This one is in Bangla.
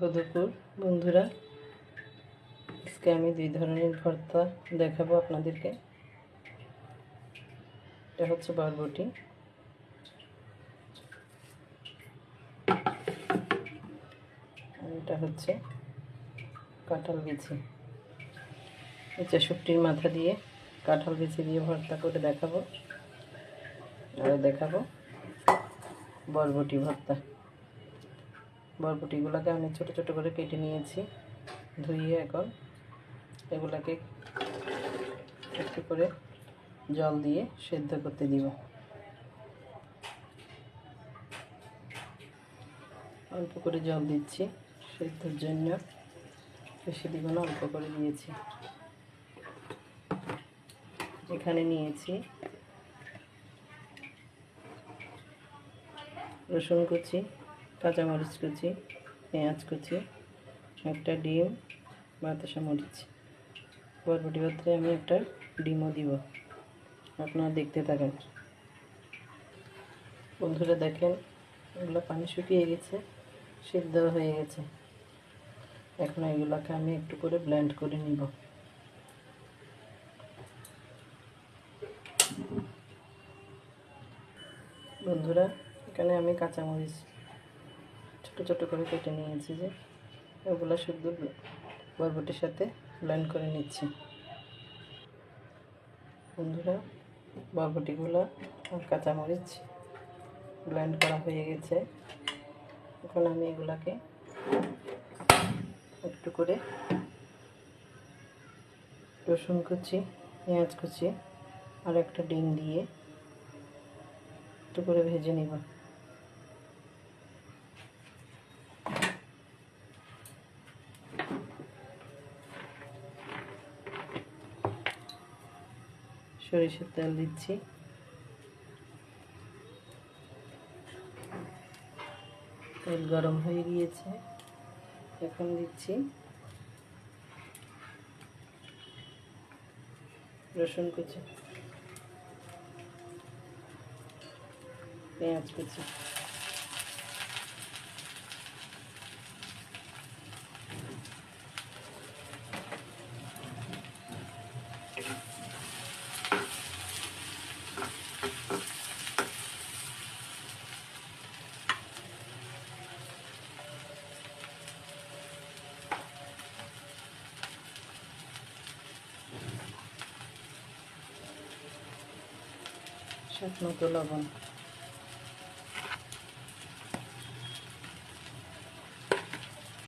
দুপুর বন্ধুরা, আজকে আমি দুই ধরনের ভর্তা দেখাবো আপনাদেরকে। এটা হচ্ছে বরবটি। এটা হচ্ছে কাঁঠাল বিচি। এই চেষট্টির মাথা দিয়ে কাঁঠাল বিচি দিয়ে ভর্তা করে দেখাবো। আর দেখাবো বরবটি ভর্তা। বরবটিগুলোকে আমি ছোট ছোট করে কেটে নিয়েছি ধুইয়ে এখন এগুলাকে একটু করে জল দিয়ে সেদ্ধ করতে দিব। অল্প করে জল দিচ্ছি, সেদ্ধর জন্য বেশি দিব না, অল্প করে দিয়েছি। এখানে নিয়েছি রসুন কুচি কাঁচামরিচ কুচি, পেঁয়াজ কুচি, একটা ডিম, বাতাসা মরিচ। বরবটি পাত্রে আমি একটা ডিমও দিব। আপনারা দেখতে থাকেন। বন্ধুরা দেখেন, এগুলো পানি শুকিয়ে গেছে, সিদ্ধ হয়ে গেছে। এখন এগুলোকে আমি একটু করে ব্লেন্ড করে নিব। বন্ধুরা, এখানে আমি কাঁচামরিচ ছোটো ছোটো করে কেটে নিয়েছি যে ওগুলো শুদ্ধ বরবটির সাথে ব্লেন্ড করে নিচ্ছি। বন্ধুরা, বরবটিগুলো আর কাঁচামরিচ ব্লেন্ড করা হয়ে গেছে। এখন আমি এগুলাকে একটু করে রসুন কুচি, পেঁয়াজ কুচি আর একটা ডিম দিয়ে একটু করে ভেজে নিব। সরিষার তেল দিচ্ছি। তেল গরম হয়ে গিয়েছে। এখন দিচ্ছি রসুন কুচি। পেঁয়াজ কুচি। স্বাদ মতো লবণ